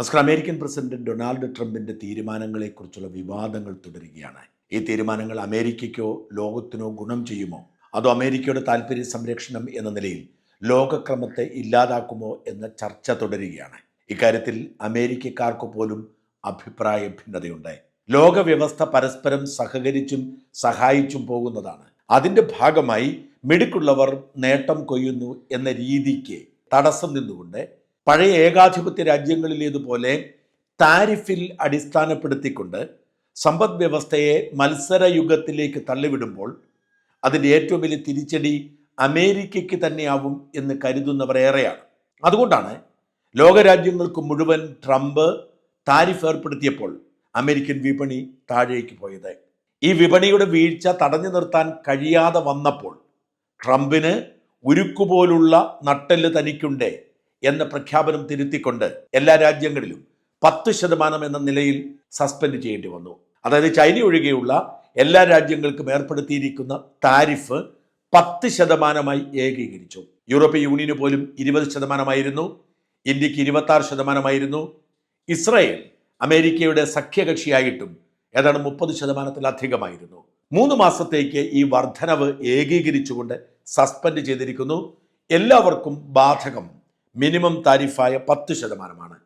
നമസ്കാരം. American president Donald ട്രംപിന്റെ തീരുമാനങ്ങളെക്കുറിച്ചുള്ള വിവാദങ്ങൾ തുടരുകയാണ്. ഈ തീരുമാനങ്ങൾ അമേരിക്കയ്ക്കോ ലോകത്തിനോ ഗുണം ചെയ്യുമോ? അതോ അമേരിക്കയുടെ താല്പര്യ സംരക്ഷണം എന്ന നിലയിൽ ലോകക്രമത്തെ ഇല്ലാതാക്കുമോ എന്ന ചർച്ച തുടരുകയാണ്. ഇക്കാര്യത്തിൽ അമേരിക്കക്കാർക്ക് പോലും അഭിപ്രായ ഭിന്നതയുണ്ട്. ലോകവ്യവസ്ഥ പരസ്പരം സഹകരിച്ചും സഹായിച്ചും പോകുന്നതാണ്. അതിന്റെ ഭാഗമായി മിടുക്കുള്ളവർ നേട്ടം കൊയ്യുന്നു എന്ന രീതിക്ക് തടസ്സം നിന്നുകൊണ്ട് പഴയ ഏകാധിപത്യ രാജ്യങ്ങളിലേതുപോലെ താരിഫിൽ അടിസ്ഥാനപ്പെടുത്തിക്കൊണ്ട് സമ്പദ് വ്യവസ്ഥയെ മത്സരയുഗത്തിലേക്ക് തള്ളിവിടുമ്പോൾ അതിന്റെ ഏറ്റവും വലിയ തിരിച്ചടി അമേരിക്കയ്ക്ക് തന്നെയാവും എന്ന് കരുതുന്നവർ ഏറെയാണ്. അതുകൊണ്ടാണ് ലോകരാജ്യങ്ങൾക്ക് മുഴുവൻ ട്രംപ് താരിഫ് ഏർപ്പെടുത്തിയപ്പോൾ അമേരിക്കൻ വിപണി താഴേക്ക് പോയത്. ഈ വിപണിയുടെ വീഴ്ച തടഞ്ഞു നിർത്താൻ കഴിയാതെ വന്നപ്പോൾ ട്രംപിന് ഉരുക്കുപോലുള്ള നട്ടെല്ല് തനിക്കുണ്ടേ എന്ന പ്രഖ്യാപനം തിരുത്തിക്കൊണ്ട് എല്ലാ രാജ്യങ്ങളിലും പത്ത് ശതമാനം എന്ന നിലയിൽ സസ്പെൻഡ് ചെയ്യേണ്ടി വന്നു. അതായത് ചൈന ഒഴികെയുള്ള എല്ലാ രാജ്യങ്ങൾക്കും ഏർപ്പെടുത്തിയിരിക്കുന്ന താരിഫ് പത്ത് ശതമാനമായി ഏകീകരിച്ചു. യൂറോപ്യൻ യൂണിയന് പോലും ഇരുപത് ശതമാനമായിരുന്നു. ഇന്ത്യയ്ക്ക് ഇരുപത്തി ആറ് ശതമാനമായിരുന്നു. ഇസ്രായേൽ അമേരിക്കയുടെ സഖ്യകക്ഷിയായിട്ടും ഏതാണ്ട് മുപ്പത് ശതമാനത്തിലധികമായിരുന്നു. മൂന്ന് മാസത്തേക്ക് ഈ വർധനവ് ഏകീകരിച്ചുകൊണ്ട് സസ്പെൻഡ് ചെയ്തിരിക്കുന്നു. എല്ലാവർക്കും ബാധകം മിനിമം താരിഫായ പത്ത് ശതമാനമാണ്.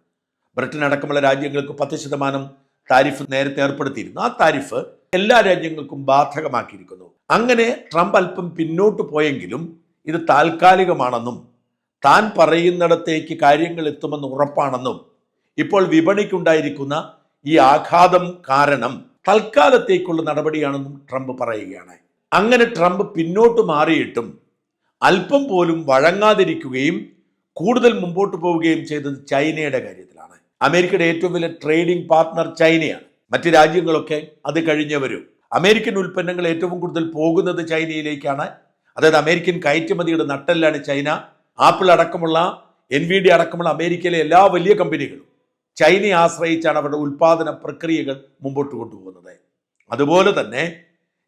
ബ്രിട്ടൻ അടക്കമുള്ള രാജ്യങ്ങൾക്ക് പത്ത് ശതമാനം താരിഫ് നേരത്തെ ഏർപ്പെടുത്തിയിരുന്നു. ആ താരിഫ് എല്ലാ രാജ്യങ്ങൾക്കും ബാധകമാക്കിയിരിക്കുന്നു. അങ്ങനെ ട്രംപ് അല്പം പിന്നോട്ട് പോയെങ്കിലും ഇത് താൽക്കാലികമാണെന്നും താൻ പറയുന്നിടത്തേക്ക് കാര്യങ്ങൾ എത്തുമെന്ന് ഉറപ്പാണെന്നും ഇപ്പോൾ വിപണിക്കുണ്ടായിരിക്കുന്ന ഈ ആഘാതം കാരണം തൽക്കാലത്തേക്കുള്ള നടപടിയാണെന്നും ട്രംപ് പറയുകയാണ്. അങ്ങനെ ട്രംപ് പിന്നോട്ട് മാറിയിട്ടും അല്പം പോലും വഴങ്ങാതിരിക്കുകയും കൂടുതൽ മുമ്പോട്ട് പോവുകയും ചെയ്തത് ചൈനയുടെ കാര്യത്തിലാണ്. അമേരിക്കയുടെ ഏറ്റവും വലിയ ട്രേഡിംഗ് പാർട്ട്ണർ ചൈനയാണ്. മറ്റ് രാജ്യങ്ങളൊക്കെ അത് കഴിഞ്ഞവരും. അമേരിക്കൻ ഉൽപ്പന്നങ്ങൾ ഏറ്റവും കൂടുതൽ പോകുന്നത് ചൈനയിലേക്കാണ്. അതായത് അമേരിക്കൻ കയറ്റുമതിയുടെ നട്ടെല്ലാണ് ചൈന. ആപ്പിൾ അടക്കമുള്ള എൻ വി ഡി അടക്കമുള്ള അമേരിക്കയിലെ എല്ലാ വലിയ കമ്പനികളും ചൈനയെ ആശ്രയിച്ചാണ് അവരുടെ ഉൽപാദന പ്രക്രിയകൾ മുമ്പോട്ട് കൊണ്ടുപോകുന്നത്. അതുപോലെ തന്നെ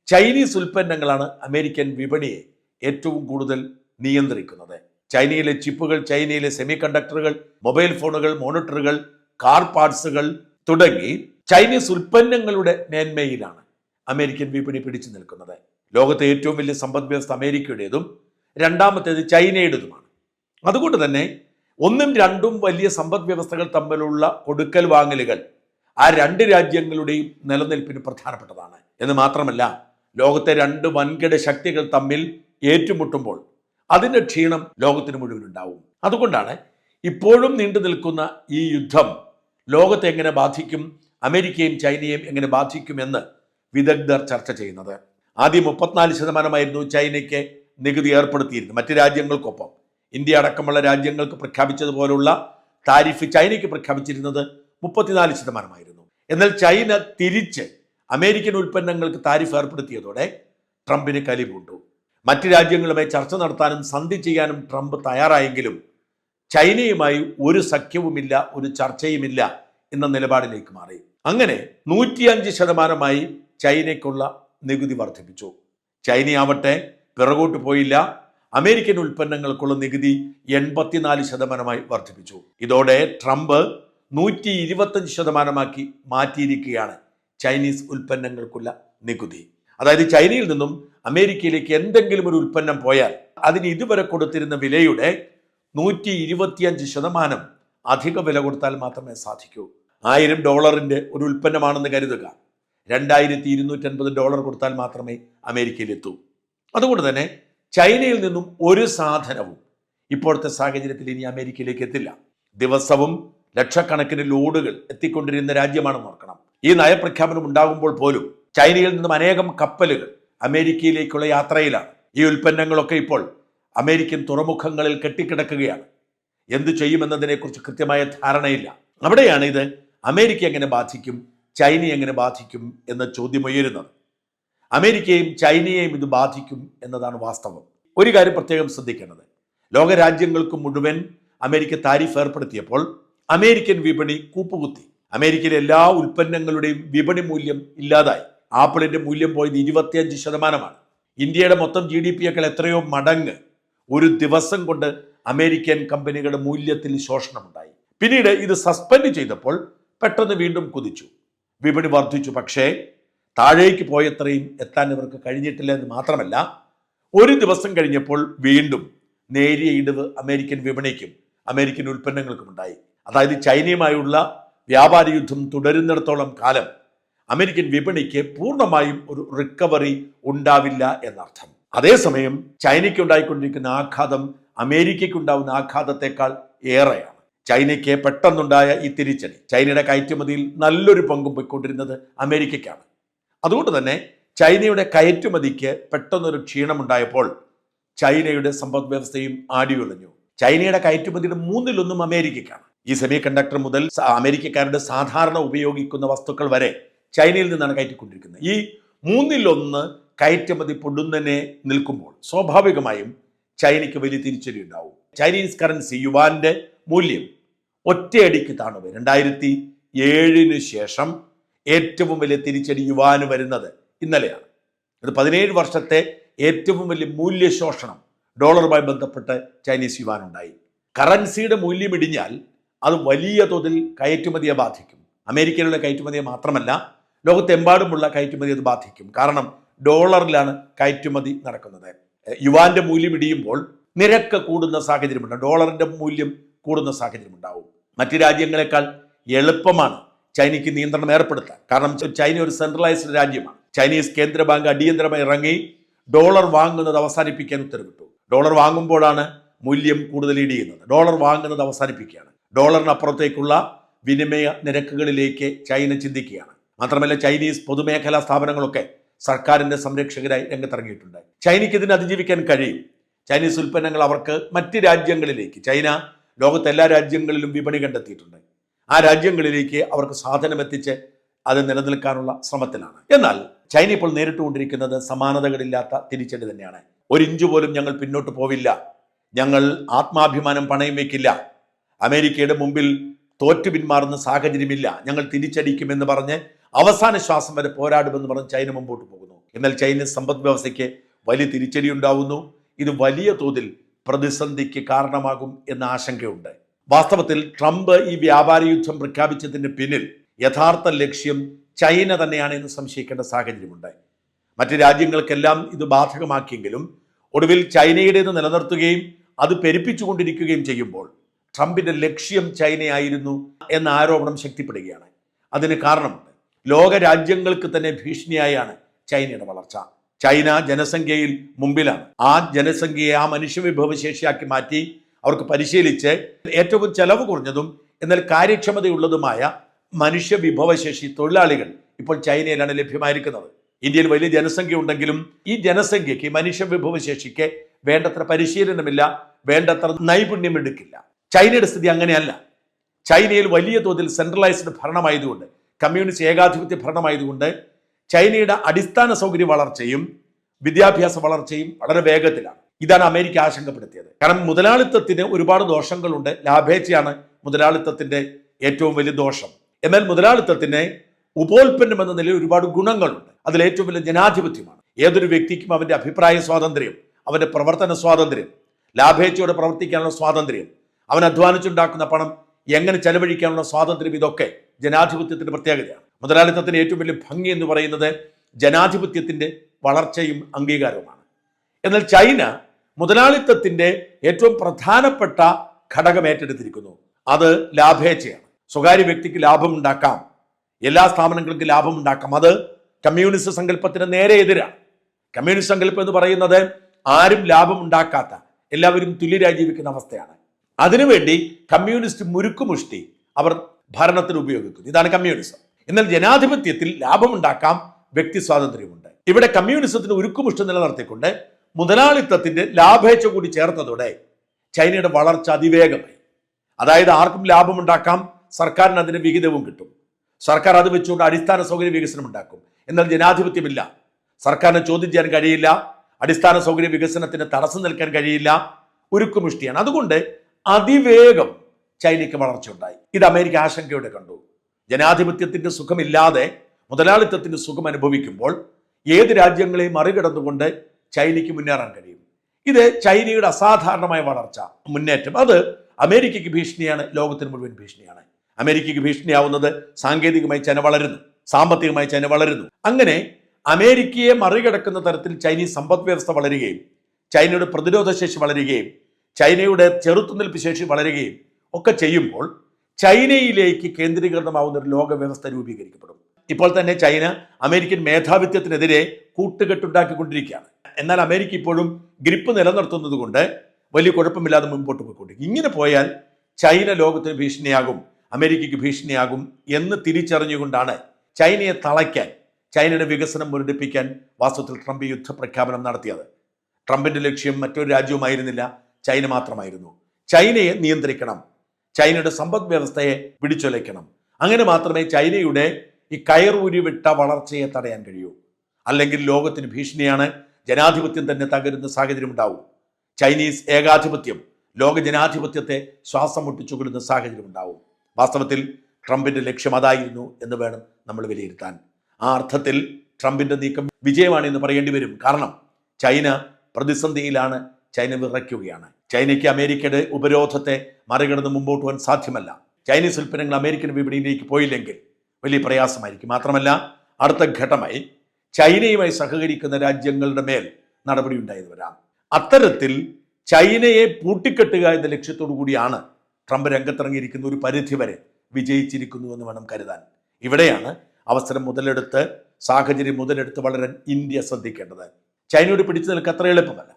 ചൈനീസ് ഉൽപ്പന്നങ്ങളാണ് അമേരിക്കൻ വിപണിയെ ഏറ്റവും കൂടുതൽ നിയന്ത്രിക്കുന്നത്. ചൈനയിലെ ചിപ്പുകൾ ചൈനയിലെ സെമി കണ്ടക്ടറുകൾ മൊബൈൽ ഫോണുകൾ മോണിറ്ററുകൾ കാർ പാർട്സുകൾ തുടങ്ങി ചൈനീസ് ഉൽപ്പന്നങ്ങളുടെ മേന്മയിലാണ് അമേരിക്കൻ വിപണി പിടിച്ചു നിൽക്കുന്നത്. ലോകത്തെ ഏറ്റവും വലിയ സമ്പദ് വ്യവസ്ഥ അമേരിക്കയുടേതും രണ്ടാമത്തേത് ചൈനയുടേതുമാണ്. അതുകൊണ്ട് തന്നെ ഒന്നും രണ്ടും വലിയ സമ്പദ് വ്യവസ്ഥകൾ തമ്മിലുള്ള കൊടുക്കൽ വാങ്ങലുകൾ ആ രണ്ട് രാജ്യങ്ങളുടെയും നിലനിൽപ്പിന് പ്രധാനപ്പെട്ടതാണ്. എന്ന് മാത്രമല്ല ലോകത്തെ രണ്ട് വൻകിട ശക്തികൾ തമ്മിൽ ഏറ്റുമുട്ടുമ്പോൾ അതിന്റെ ക്ഷീണം ലോകത്തിന് മുഴുവൻ ഉണ്ടാവും. അതുകൊണ്ടാണ് ഇപ്പോഴും നീണ്ടു നിൽക്കുന്ന ഈ യുദ്ധം ലോകത്തെ എങ്ങനെ ബാധിക്കും അമേരിക്കയും ചൈനയും എങ്ങനെ ബാധിക്കുമെന്ന് വിദഗ്ധർ ചർച്ച ചെയ്യുന്നത്. ആദ്യം മുപ്പത്തിനാല് ശതമാനമായിരുന്നു ചൈനയ്ക്ക് നികുതി ഏർപ്പെടുത്തിയിരുന്നത്. മറ്റ് രാജ്യങ്ങൾക്കൊപ്പം ഇന്ത്യ അടക്കമുള്ള രാജ്യങ്ങൾക്ക് പ്രഖ്യാപിച്ചതുപോലുള്ള താരിഫ് ചൈനയ്ക്ക് പ്രഖ്യാപിച്ചിരുന്നത് മുപ്പത്തിനാല് ശതമാനമായിരുന്നു. എന്നാൽ ചൈന തിരിച്ച് അമേരിക്കൻ ഉൽപ്പന്നങ്ങൾക്ക് താരിഫ് ഏർപ്പെടുത്തിയതോടെ ട്രംപിന് കലിപൂണ്ടു മറ്റ് രാജ്യങ്ങളുമായി ചർച്ച നടത്താനും സന്ധി ചെയ്യാനും ട്രംപ് തയ്യാറായെങ്കിലും ചൈനയുമായി ഒരു സഖ്യവുമില്ല ഒരു ചർച്ചയുമില്ല എന്ന നിലപാടിലേക്ക് മാറി. അങ്ങനെ നൂറ്റിയഞ്ച് ശതമാനമായി ചൈനയ്ക്കുള്ള നികുതി വർദ്ധിപ്പിച്ചു. ചൈനയാവട്ടെ പിറകോട്ട് പോയില്ല. അമേരിക്കൻ ഉൽപ്പന്നങ്ങൾക്കുള്ള നികുതി എൺപത്തിനാല് ശതമാനമായി വർദ്ധിപ്പിച്ചു. ഇതോടെ ട്രംപ് നൂറ്റി ഇരുപത്തഞ്ച് ശതമാനമാക്കി മാറ്റിയിരിക്കുകയാണ് ചൈനീസ് ഉൽപ്പന്നങ്ങൾക്കുള്ള നികുതി. അതായത് ചൈനയിൽ നിന്നും അമേരിക്കയിലേക്ക് എന്തെങ്കിലും ഒരു ഉൽപ്പന്നം പോയാൽ അതിന് ഇതുവരെ കൊടുത്തിരുന്ന വിലയുടെ നൂറ്റി ഇരുപത്തിയഞ്ച് ശതമാനം അധിക വില കൊടുത്താൽ മാത്രമേ സാധിക്കൂ. ആയിരം ഡോളറിന്റെ ഒരു ഉൽപ്പന്നമാണെന്ന് കരുതുക. രണ്ടായിരത്തി ഇരുന്നൂറ്റൻപത് ഡോളർ കൊടുത്താൽ മാത്രമേ അമേരിക്കയിൽ എത്തൂ അതുകൊണ്ട് തന്നെ ചൈനയിൽ നിന്നും ഒരു സാധനവും ഇപ്പോഴത്തെ സാഹചര്യത്തിൽ ഇനി അമേരിക്കയിലേക്ക് എത്തില്ല. ദിവസവും ലക്ഷക്കണക്കിന് ലോഡുകൾ എത്തിക്കൊണ്ടിരുന്ന രാജ്യമാണ് ഓർക്കണം. ഈ നയപ്രഖ്യാപനം ഉണ്ടാകുമ്പോൾ പോലും ചൈനയിൽ നിന്നും അനേകം കപ്പലുകൾ അമേരിക്കയിലേക്കുള്ള യാത്രയിലാണ്. ഈ ഉൽപ്പന്നങ്ങളൊക്കെ ഇപ്പോൾ അമേരിക്കൻ തുറമുഖങ്ങളിൽ കെട്ടിക്കിടക്കുകയാണ്. എന്തു ചെയ്യുമെന്നതിനെക്കുറിച്ച് കൃത്യമായ ധാരണയില്ല. അവിടെയാണ് ഇത് അമേരിക്ക എങ്ങനെ ബാധിക്കും ചൈന എങ്ങനെ ബാധിക്കും എന്ന ചോദ്യം ഉയരുന്നത്. അമേരിക്കയും ചൈനയെയും ഇത് ബാധിക്കും എന്നതാണ് വാസ്തവം. ഒരു കാര്യം പ്രത്യേകം ശ്രദ്ധിക്കേണ്ടത്. ലോകരാജ്യങ്ങൾക്ക് മുഴുവൻ അമേരിക്ക താരിഫ് ഏർപ്പെടുത്തിയപ്പോൾ അമേരിക്കൻ വിപണി കൂപ്പുകുത്തി. അമേരിക്കയിലെ എല്ലാ ഉൽപ്പന്നങ്ങളുടെയും വിപണി മൂല്യം ഇല്ലാതായി. ആപ്പിളിന്റെ മൂല്യം പോയത് ഇരുപത്തിയഞ്ച് ശതമാനമാണ്. ഇന്ത്യയുടെ മൊത്തം ജി ഡി എത്രയോ മടങ്ങ് ഒരു ദിവസം കൊണ്ട് അമേരിക്കൻ കമ്പനികളുടെ മൂല്യത്തിൽ ശോഷണമുണ്ടായി. പിന്നീട് ഇത് സസ്പെൻഡ് ചെയ്തപ്പോൾ പെട്ടെന്ന് വീണ്ടും കുതിച്ചു. വിപണി വർദ്ധിച്ചു. പക്ഷേ താഴേക്ക് പോയത്രയും എത്താൻ ഇവർക്ക് കഴിഞ്ഞിട്ടില്ല എന്ന് മാത്രമല്ല ഒരു ദിവസം കഴിഞ്ഞപ്പോൾ വീണ്ടും നേരിയ ഇടിവ് അമേരിക്കൻ വിപണിക്കും അമേരിക്കൻ ഉൽപ്പന്നങ്ങൾക്കും ഉണ്ടായി. അതായത് ചൈനയുമായുള്ള വ്യാപാര യുദ്ധം തുടരുന്നിടത്തോളം കാലം അമേരിക്കൻ വിപണിക്ക് പൂർണമായും ഒരു റിക്കവറി ഉണ്ടാവില്ല എന്നർത്ഥം. അതേസമയം ചൈനയ്ക്ക് ഉണ്ടായിക്കൊണ്ടിരിക്കുന്ന ആഘാതം അമേരിക്കയ്ക്ക് ഉണ്ടാവുന്ന ആഘാതത്തെക്കാൾ ഏറെയാണ്. ചൈനയ്ക്ക് പെട്ടെന്നുണ്ടായ ഈ തിരിച്ചടി ചൈനയുടെ കയറ്റുമതിയിൽ നല്ലൊരു പങ്കും പോയിക്കൊണ്ടിരുന്നത് അമേരിക്കയ്ക്കാണ്. അതുകൊണ്ട് തന്നെ ചൈനയുടെ കയറ്റുമതിക്ക് പെട്ടെന്നൊരു ക്ഷീണമുണ്ടായപ്പോൾ ചൈനയുടെ സമ്പദ് വ്യവസ്ഥയും ആടിയൊളിഞ്ഞു ചൈനയുടെ കയറ്റുമതിയുടെ മൂന്നിലൊന്നും അമേരിക്കയ്ക്കാണ്. ഈ സെമി കണ്ടക്ടർ മുതൽ അമേരിക്കക്കാരുടെ സാധാരണ ഉപയോഗിക്കുന്ന വസ്തുക്കൾ വരെ ചൈനയിൽ നിന്നാണ് കയറ്റിക്കൊണ്ടിരിക്കുന്നത്. ഈ മൂന്നിലൊന്ന് കയറ്റുമതി പൊടുന്നനെ നിൽക്കുമ്പോൾ സ്വാഭാവികമായും ചൈനയ്ക്ക് വലിയ തിരിച്ചടി ഉണ്ടാവും. ചൈനീസ് കറൻസി യുവാന്റെ മൂല്യം ഒറ്റയടിക്ക് താണുപോയി. രണ്ടായിരത്തി ഏഴിന് ശേഷം ഏറ്റവും വലിയ തിരിച്ചടി യുവാന് വരുന്നത് ഇന്നലെയാണ്. അത് പതിനേഴ് വർഷത്തെ ഏറ്റവും വലിയ മൂല്യശോഷണം ഡോളറുമായി ബന്ധപ്പെട്ട് ചൈനീസ് യുവാൻ ഉണ്ടായി കറൻസിയുടെ മൂല്യം ഇടിഞ്ഞാൽ അത് വലിയ തോതിൽ കയറ്റുമതിയെ ബാധിക്കും. അമേരിക്കയിലുള്ള കയറ്റുമതിയെ മാത്രമല്ല ലോകത്തെമ്പാടുമുള്ള കയറ്റുമതി അത് ബാധിക്കും. കാരണം ഡോളറിലാണ് കയറ്റുമതി നടക്കുന്നത്. യുവാന്റെ മൂല്യം ഇടിയുമ്പോൾ നിരക്ക് കൂടുന്ന സാഹചര്യമുണ്ട്. ഡോളറിന്റെ മൂല്യം കൂടുന്ന സാഹചര്യം ഉണ്ടാവും മറ്റ് രാജ്യങ്ങളെക്കാൾ എളുപ്പമാണ് ചൈനയ്ക്ക് നിയന്ത്രണം ഏർപ്പെടുത്താൻ. കാരണം ചൈന ഒരു സെൻട്രലൈസ്ഡ് രാജ്യമാണ്. ചൈനീസ് കേന്ദ്ര ബാങ്ക് അടിയന്തരമായി ഇറങ്ങി ഡോളർ വാങ്ങുന്നത് അവസാനിപ്പിക്കാൻ ഉത്തരവിട്ടു. ഡോളർ വാങ്ങുമ്പോഴാണ് മൂല്യം കൂടുതൽ ഇടിയുന്നത്. ഡോളർ വാങ്ങുന്നത് അവസാനിപ്പിക്കുകയാണ്. ഡോളറിനപ്പുറത്തേക്കുള്ള വിനിമയ നിരക്കുകളിലേക്ക് ചൈന ചിന്തിക്കുകയാണ്. മാത്രമല്ല ചൈനീസ് പൊതുമേഖലാ സ്ഥാപനങ്ങളൊക്കെ സർക്കാരിന്റെ സംരക്ഷകരായി രംഗത്തിറങ്ങിയിട്ടുണ്ട്. ചൈനയ്ക്ക് ഇതിനെ അതിജീവിക്കാൻ കഴിയും. ചൈനീസ് ഉൽപ്പന്നങ്ങൾ അവർക്ക് മറ്റ് രാജ്യങ്ങളിലേക്ക് ചൈന ലോകത്തെ എല്ലാ രാജ്യങ്ങളിലും വിപണി കണ്ടെത്തിയിട്ടുണ്ട്. ആ രാജ്യങ്ങളിലേക്ക് അവർക്ക് സാധനം എത്തിച്ച് അത് നിലനിൽക്കാനുള്ള ശ്രമത്തിലാണ്. എന്നാൽ ചൈന ഇപ്പോൾ നേരിട്ടുകൊണ്ടിരിക്കുന്നത് സമാനതകളില്ലാത്ത തിരിച്ചടി തന്നെയാണ്. ഒരു ഇഞ്ച് പോലും ഞങ്ങൾ പിന്നോട്ട് പോവില്ല. ഞങ്ങൾ ആത്മാഭിമാനം പണയം വയ്ക്കില്ല അമേരിക്കയുടെ മുമ്പിൽ തോറ്റു പിന്മാറുന്ന സാഹചര്യമില്ല. ഞങ്ങൾ തിരിച്ചടിക്കുമെന്ന് പറഞ്ഞ് അവസാന ശ്വാസം വരെ പോരാടുമെന്ന് പറഞ്ഞ് ചൈന മുമ്പോട്ട് പോകുന്നു. എന്നാൽ ചൈനീസ് സമ്പദ് വ്യവസ്ഥയ്ക്ക് വലിയ തിരിച്ചടി ഉണ്ടാവുന്നു. ഇത് വലിയ തോതിൽ പ്രതിസന്ധിക്ക് കാരണമാകും എന്ന ആശങ്കയുണ്ട്. വാസ്തവത്തിൽ ട്രംപ് ഈ വ്യാപാര യുദ്ധം പ്രഖ്യാപിച്ചതിന് പിന്നിൽ യഥാർത്ഥ ലക്ഷ്യം ചൈന തന്നെയാണ് എന്ന് സംശയിക്കേണ്ട സാഹചര്യമുണ്ട്. മറ്റ് രാജ്യങ്ങൾക്കെല്ലാം ഇത് ബാധകമാക്കിയെങ്കിലും ഒടുവിൽ ചൈനയുടേത് നിലനിർത്തുകയും അത് പെരുപ്പിച്ചുകൊണ്ടിരിക്കുകയും ചെയ്യുമ്പോൾ ട്രംപിന്റെ ലക്ഷ്യം ചൈനയായിരുന്നു എന്ന ആരോപണം ശക്തിപ്പെടുകയാണ്. അതിന് കാരണമുണ്ട് ലോക രാജ്യങ്ങൾക്ക് തന്നെ ഭീഷണിയായാണ് ചൈനയുടെ വളർച്ച. ചൈന ജനസംഖ്യയിൽ മുമ്പിലാണ്. ആ ജനസംഖ്യയെ ആ മനുഷ്യ വിഭവശേഷിയാക്കി മാറ്റി അവർക്ക് പരിശീലിച്ച് ഏറ്റവും ചെലവ് കുറഞ്ഞതും എന്നാൽ കാര്യക്ഷമതയുള്ളതുമായ മനുഷ്യവിഭവശേഷി തൊഴിലാളികൾ ഇപ്പോൾ ചൈനയിലാണ് ലഭ്യമായിരിക്കുന്നത്. ഇന്ത്യയിൽ വലിയ ജനസംഖ്യ ഉണ്ടെങ്കിലും ഈ ജനസംഖ്യയ്ക്ക് മനുഷ്യവിഭവശേഷിക്ക് വേണ്ടത്ര പരിശീലനമില്ല വേണ്ടത്ര നൈപുണ്യം എടുക്കില്ല ചൈനയുടെ സ്ഥിതി അങ്ങനെയല്ല. ചൈനയിൽ വലിയ തോതിൽ സെൻട്രലൈസ്ഡ് ഭരണമായതുകൊണ്ട് കമ്മ്യൂണിസ്റ്റ് ഏകാധിപത്യ ഭരണമായതുകൊണ്ട് ചൈനയുടെ അടിസ്ഥാന സൗകര്യ വളർച്ചയും വിദ്യാഭ്യാസ വളർച്ചയും വളരെ വേഗത്തിലാണ്. ഇതാണ് അമേരിക്ക ആശങ്കപ്പെടുത്തിയത്. കാരണം മുതലാളിത്തത്തിന് ഒരുപാട് ദോഷങ്ങളുണ്ട്. ലാഭേച്ഛയാണ് മുതലാളിത്തത്തിന്റെ ഏറ്റവും വലിയ ദോഷം. എന്നാൽ മുതലാളിത്തത്തിന് ഉപോൽപ്പന്നം എന്ന നിലയിൽ ഒരുപാട് ഗുണങ്ങളുണ്ട്. അതിൽ ഏറ്റവും വലിയ ജനാധിപത്യമാണ്. ഏതൊരു വ്യക്തിക്കും അവന്റെ അഭിപ്രായ സ്വാതന്ത്ര്യം അവന്റെ പ്രവർത്തന സ്വാതന്ത്ര്യം ലാഭേച്ഛയോടെ പ്രവർത്തിക്കാനുള്ള സ്വാതന്ത്ര്യം അവൻ അധ്വാനിച്ചുണ്ടാക്കുന്ന പണം എങ്ങനെ ചെലവഴിക്കാനുള്ള സ്വാതന്ത്ര്യം ഇതൊക്കെ ജനാധിപത്യത്തിന്റെ പ്രത്യേകതയാണ്. മുതലാളിത്തത്തിന്റെ ഏറ്റവും വലിയ ഭംഗി എന്ന് പറയുന്നത് ജനാധിപത്യത്തിന്റെ വളർച്ചയും അംഗീകാരവുമാണ്. എന്നാൽ ചൈന മുതലാളിത്തത്തിന്റെ ഏറ്റവും പ്രധാനപ്പെട്ട ഘടകം ഏറ്റെടുത്തിരിക്കുന്നു. അത് ലാഭേച്ഛയാണ്. സ്വകാര്യ വ്യക്തിക്ക് ലാഭം ഉണ്ടാക്കാം. എല്ലാ സ്ഥാപനങ്ങൾക്കും ലാഭമുണ്ടാക്കാം അത് കമ്മ്യൂണിസ്റ്റ് സങ്കല്പത്തിന് നേരെ എതിരാണ്. കമ്മ്യൂണിസ്റ്റ് സങ്കല്പം എന്ന് പറയുന്നത് ആരും ലാഭം ഉണ്ടാക്കാത്ത എല്ലാവരും തുല്യരായി ജീവിക്കുന്ന അവസ്ഥയാണ്. അതിനുവേണ്ടി കമ്മ്യൂണിസ്റ്റ് മുരുക്കുമുഷ്ടി അവർ ഭരണത്തിന് ഉപയോഗിക്കുന്നു. ഇതാണ് കമ്മ്യൂണിസം. എന്നാൽ ജനാധിപത്യത്തിൽ ലാഭമുണ്ടാക്കാം വ്യക്തി സ്വാതന്ത്ര്യമുണ്ട്. ഇവിടെ കമ്മ്യൂണിസത്തിന് ഉരുക്കുമുഷ്ടം നിലനിർത്തിക്കൊണ്ട് മുതലാളിത്തത്തിന്റെ ലാഭേച്ഛ കൂടി ചേർത്തതോടെ ചൈനയുടെ വളർച്ച അതിവേഗമായി. അതായത് ആർക്കും ലാഭമുണ്ടാക്കാം സർക്കാരിന് അതിന് വിഹിതവും കിട്ടും. സർക്കാർ അത് വെച്ചുകൊണ്ട് അടിസ്ഥാന സൗകര്യ വികസനം ഉണ്ടാക്കും. എന്നാൽ ജനാധിപത്യമില്ല. സർക്കാരിനെ ചോദ്യം ചെയ്യാൻ കഴിയില്ല. അടിസ്ഥാന സൗകര്യ വികസനത്തിന് തടസ്സം നിൽക്കാൻ കഴിയില്ല. ഉരുക്കുമുഷ്ടിയാണ്. അതുകൊണ്ട് അതിവേഗം ചൈനയ്ക്ക് വളർച്ച ഉണ്ടായി ഇത് അമേരിക്ക ആശങ്കയോടെ കണ്ടു. ജനാധിപത്യത്തിന്റെ സുഖമില്ലാതെ മുതലാളിത്തത്തിന്റെ സുഖം അനുഭവിക്കുമ്പോൾ ഏത് രാജ്യങ്ങളെയും മറികടന്നുകൊണ്ട് ചൈനയ്ക്ക് മുന്നേറാൻ കഴിയും. ഇത് ചൈനയുടെ അസാധാരണമായ വളർച്ച മുന്നേറ്റം. അത് അമേരിക്കയ്ക്ക് ഭീഷണിയാണ് ലോകത്തിന് മുഴുവൻ ഭീഷണിയാണ്. അമേരിക്കയ്ക്ക് ഭീഷണിയാവുന്നത് സാങ്കേതികമായി ചൈന വളരുന്നു സാമ്പത്തികമായി ചൈന വളരുന്നു. അങ്ങനെ അമേരിക്കയെ മറികടക്കുന്ന തരത്തിൽ ചൈനീസ് സമ്പദ് വ്യവസ്ഥ വളരുകയും ചൈനയുടെ പ്രതിരോധ ശേഷി വളരുകയും ചൈനയുടെ ചെറുത്തുനിൽപ്പ് ശേഷി വളരുകയും ഒക്കെ ചെയ്യുമ്പോൾ ചൈനയിലേക്ക് കേന്ദ്രീകൃതമാവുന്ന ഒരു ലോക വ്യവസ്ഥ രൂപീകരിക്കപ്പെടും. ഇപ്പോൾ തന്നെ ചൈന അമേരിക്കൻ മേധാവിത്വത്തിനെതിരെ കൂട്ടുകെട്ടുണ്ടാക്കിക്കൊണ്ടിരിക്കുകയാണ്. എന്നാൽ അമേരിക്ക ഇപ്പോഴും ഗ്രിപ്പ് നിലനിർത്തുന്നത് കൊണ്ട് വലിയ കുഴപ്പമില്ലാതെ മുമ്പോട്ട് പോയിക്കൊണ്ടിരിക്കും ഇങ്ങനെ പോയാൽ ചൈന ലോകത്തിന് ഭീഷണിയാകും അമേരിക്കയ്ക്ക് ഭീഷണിയാകും എന്ന് തിരിച്ചറിഞ്ഞുകൊണ്ടാണ് ചൈനയെ തളയ്ക്കാൻ ചൈനയുടെ വികസനം മുരടിപ്പിക്കാൻ വാസ്തവത്തിൽ ട്രംപ് യുദ്ധ പ്രഖ്യാപനം നടത്തിയത്. ട്രംപിന്റെ ലക്ഷ്യം മറ്റൊരു രാജ്യവുമായിരുന്നില്ല ചൈന മാത്രമായിരുന്നു. ചൈനയെ നിയന്ത്രിക്കണം ചൈനയുടെ സമ്പദ് വ്യവസ്ഥയെ പിടിച്ചുലയ്ക്കണം. അങ്ങനെ മാത്രമേ ചൈനയുടെ ഈ കയറൂരിവിട്ട വളർച്ചയെ തടയാൻ കഴിയൂ. അല്ലെങ്കിൽ ലോകത്തിന് ഭീഷണിയാണ് ജനാധിപത്യം തന്നെ തകരുന്ന സാഹചര്യം ഉണ്ടാവും ചൈനീസ് ഏകാധിപത്യം ലോക ജനാധിപത്യത്തെ ശ്വാസം മുട്ടിച്ചുകൊള്ളുന്ന സാഹചര്യം ഉണ്ടാവും വാസ്തവത്തിൽ ട്രംപിന്റെ ലക്ഷ്യം അതായിരുന്നു എന്ന് വേണം നമ്മൾ വിലയിരുത്താൻ. ആ അർത്ഥത്തിൽ ട്രംപിന്റെ നീക്കം വിജയമാണ് എന്ന് പറയേണ്ടി വരും. കാരണം ചൈന പ്രതിസന്ധിയിലാണ് ചൈന വിറയ്ക്കുകയാണ്. ചൈനയ്ക്ക് അമേരിക്കയുടെ ഉപരോധത്തെ മറികടന്ന് മുമ്പോട്ട് പോകാൻ സാധ്യമല്ല. ചൈനീസ് ഉൽപ്പന്നങ്ങൾ അമേരിക്കൻ വിപണിയിലേക്ക് പോയില്ലെങ്കിൽ വലിയ പ്രയാസമായിരിക്കും. മാത്രമല്ല അടുത്ത ഘട്ടമായി ചൈനയുമായി സഹകരിക്കുന്ന രാജ്യങ്ങളുടെ മേൽ നടപടി ഉണ്ടായത് വരാം. അത്തരത്തിൽ ചൈനയെ പൂട്ടിക്കെട്ടുക എന്ന ലക്ഷ്യത്തോടു കൂടിയാണ് ട്രംപ് രംഗത്തിറങ്ങിയിരിക്കുന്ന ഒരു പരിധി വരെ വിജയിച്ചിരിക്കുന്നു എന്ന് വേണം കരുതാൻ. ഇവിടെയാണ് അവസരം മുതലെടുത്ത് സാഹചര്യം മുതലെടുത്ത് വളരാൻ ഇന്ത്യ ശ്രദ്ധിക്കേണ്ടത്. ചൈനയോട് പിടിച്ചു നിൽക്കുക അത്ര എളുപ്പമല്ല.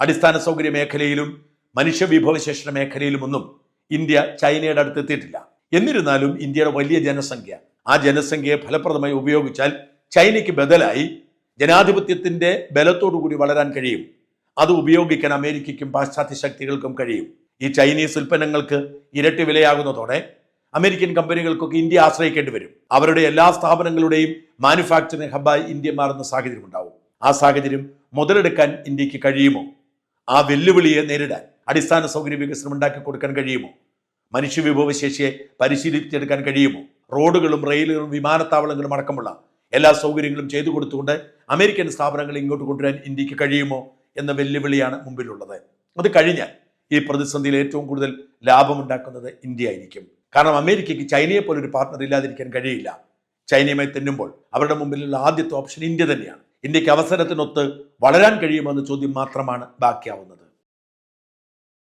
അടിസ്ഥാന സൗകര്യ മേഖലയിലും മനുഷ്യ വിഭവശേഷണ മേഖലയിലും ഒന്നും ഇന്ത്യ ചൈനയുടെ അടുത്ത് എത്തിയിട്ടില്ല. എന്നിരുന്നാലും ഇന്ത്യയുടെ വലിയ ജനസംഖ്യ ആ ജനസംഖ്യയെ ഫലപ്രദമായി ഉപയോഗിച്ചാൽ ചൈനയ്ക്ക് ബദലായി ജനാധിപത്യത്തിന്റെ ബലത്തോടുകൂടി വളരാൻ കഴിയും. അത് ഉപയോഗിക്കാൻ അമേരിക്കയ്ക്കും പാശ്ചാത്യ ശക്തികൾക്കും കഴിയും. ഈ ചൈനീസ് ഉൽപ്പന്നങ്ങൾക്ക് ഇരട്ടി വിലയാകുന്നതോടെ അമേരിക്കൻ കമ്പനികൾക്കൊക്കെ ഇന്ത്യ ആശ്രയിക്കേണ്ടി വരും. അവരുടെ എല്ലാ സ്ഥാപനങ്ങളുടെയും മാനുഫാക്ചറിംഗ് ഹബ്ബായി ഇന്ത്യ മാറുന്ന സാഹചര്യം ഉണ്ടാവും ആ സാഹചര്യം മുതലെടുക്കാൻ ഇന്ത്യയ്ക്ക് കഴിയുമോ? ആ വെല്ലുവിളിയെ നേരിടാൻ അടിസ്ഥാന സൗകര്യ വികസനം ഉണ്ടാക്കി കൊടുക്കാൻ കഴിയുമോ? മനുഷ്യ വിഭവശേഷിയെ പരിശീലിപ്പിച്ചെടുക്കാൻ കഴിയുമോ? റോഡുകളും റെയിലുകളും വിമാനത്താവളങ്ങളും അടക്കമുള്ള എല്ലാ സൗകര്യങ്ങളും ചെയ്തു കൊടുത്തുകൊണ്ട് അമേരിക്കൻ സ്ഥാപനങ്ങൾ ഇങ്ങോട്ട് കൊണ്ടുവരാൻ ഇന്ത്യയ്ക്ക് കഴിയുമോ എന്ന വെല്ലുവിളിയാണ് മുമ്പിലുള്ളത്. അത് കഴിഞ്ഞാൽ ഈ പ്രതിസന്ധിയിൽ ഏറ്റവും കൂടുതൽ ലാഭമുണ്ടാക്കുന്നത് ഇന്ത്യ ആയിരിക്കും. കാരണം അമേരിക്കയ്ക്ക് ചൈനയെ പോലൊരു പാർട്ണർ ഇല്ലാതിരിക്കാൻ കഴിയില്ല. ചൈനയുമായി തെന്നുമ്പോൾ അവരുടെ മുമ്പിലുള്ള ആദ്യത്തെ ഓപ്ഷൻ ഇന്ത്യ തന്നെയാണ്. ഇന്ത്യയ്ക്ക് അവസരത്തിനൊത്ത് വളരാൻ കഴിയുമോ എന്ന ചോദ്യം മാത്രമാണ് ബാക്കിയാവുന്നത്.